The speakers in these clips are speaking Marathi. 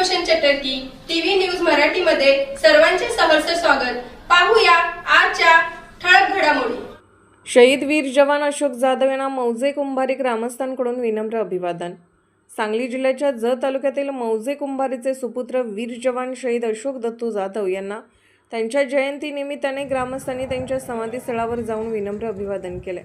रोशन चटर्की टीव्ही न्यूज मराठीमध्ये सर्वांचे सहर्ष स्वागत. पाहूया आजच्या ठळक घडामोडी. शहीद वीर जवान अशोक जाधव यांना मौजे कुंभारी ग्रामस्थांकडून विनम्र अभिवादन. सांगली जिल्ह्याच्या जत तालुक्यातील मौजे कुंभारीचे सुपुत्र वीर जवान शहीद अशोक दत्तू जाधव यांना त्यांच्या जयंतीनिमित्ताने ग्रामस्थांनी त्यांच्या समाधीस्थळावर जाऊन विनम्र अभिवादन केले.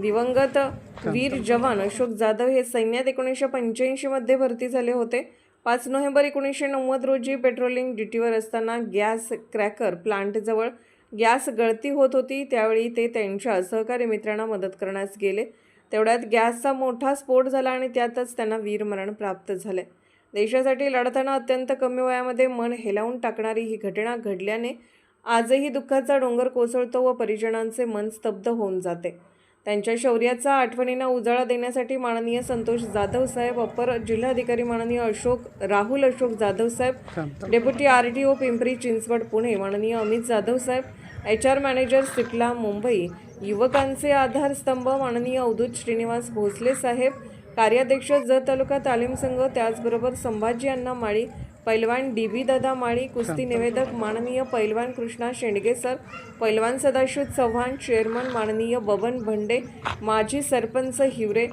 दिवंगत वीर जवान अशोक जाधव हे सैन्यात एकोणीसशे पंच्याऐंशीमध्ये भरती झाले होते. पाच नोव्हेंबर एकोणीसशे नव्वद रोजी पेट्रोलिंग ड्युटीवर असताना गॅस क्रॅकर प्लांटजवळ गॅस गळती होत होती. त्यावेळी ते त्यांच्या सहकारी मित्रांना मदत करण्यास गेले. तेवढ्यात गॅसचा मोठा स्फोट झाला आणि त्यातच त्यांना वीरमरण प्राप्त झाले. देशासाठी लढताना अत्यंत कमी वयामध्ये मन हेलावून टाकणारी ही घटना घडल्याने आजही दुःखाचा डोंगर कोसळतो व परिजनांचे मन स्तब्ध होऊन जाते. त्यांच्या शौर्याचा आठवणींना उजाळा देण्यासाठी माननीय संतोष जाधव साहेब अपर जिल्हाधिकारी माननीय अशोक राहुल अशोक जाधव साहेब deputy R T O Pimpri Chinchwad Pune माननीय अमित जाधव साहेब H R manager Cipla Mumbai. युवकांचे आधारस्तंभ माननीय अवधूत श्रीनिवास भोसले साहेब कार्याध्यक्ष जत तालुका तालीम संघ त्याचबरोबर संभाजी अण्णा माळी पैलवान डी बी दादा माळी कुस्ती निवेदक माननीय पैलवान कृष्णा शेंडगे सर पैलवान सदाशिव चव्हाण चेअरमन माननीय बबन भंडे माजी सरपंच हिवरे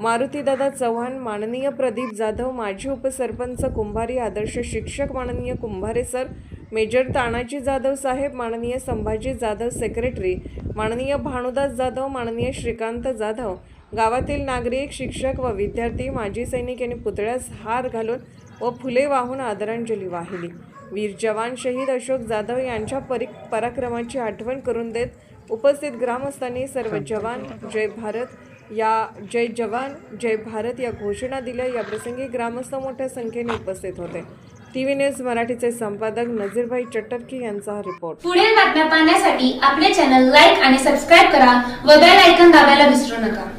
मारुतीदादा चव्हाण माननीय प्रदीप जाधव माजी उपसरपंच कुंभारी आदर्श शिक्षक माननीय कुंभारे सर मेजर तानाजी जाधव साहेब माननीय संभाजी जाधव सेक्रेटरी माननीय भानुदास जाधव माननीय श्रीकांत जाधव गावातील नागरिक शिक्षक व विद्यार्थी माजी सैनिक यांनी पुतळ्यास हार घालून व फुले वाहून आदरांजली वाहिली. वीर जवान शहीद अशोक जाधव यांच्या परि पराक्रमाची आठवण करून देत उपस्थित ग्रामस्थांनी सर्व जवान जय भारत या जय जवान जय भारत या घोषणा दिल्या. या प्रसंगी ग्रामस्थ मोठ्या संख्येने उपस्थित होते. टी व्ही न्यूज मराठीचे संपादक नजीरभाई चट्टरकी यांचा हा रिपोर्ट. पुढील बातम्या पाहण्यासाठी आपले चॅनल लाईक आणि सबस्क्राईब करा व बेल ऐकन दाबायला विसरू नका.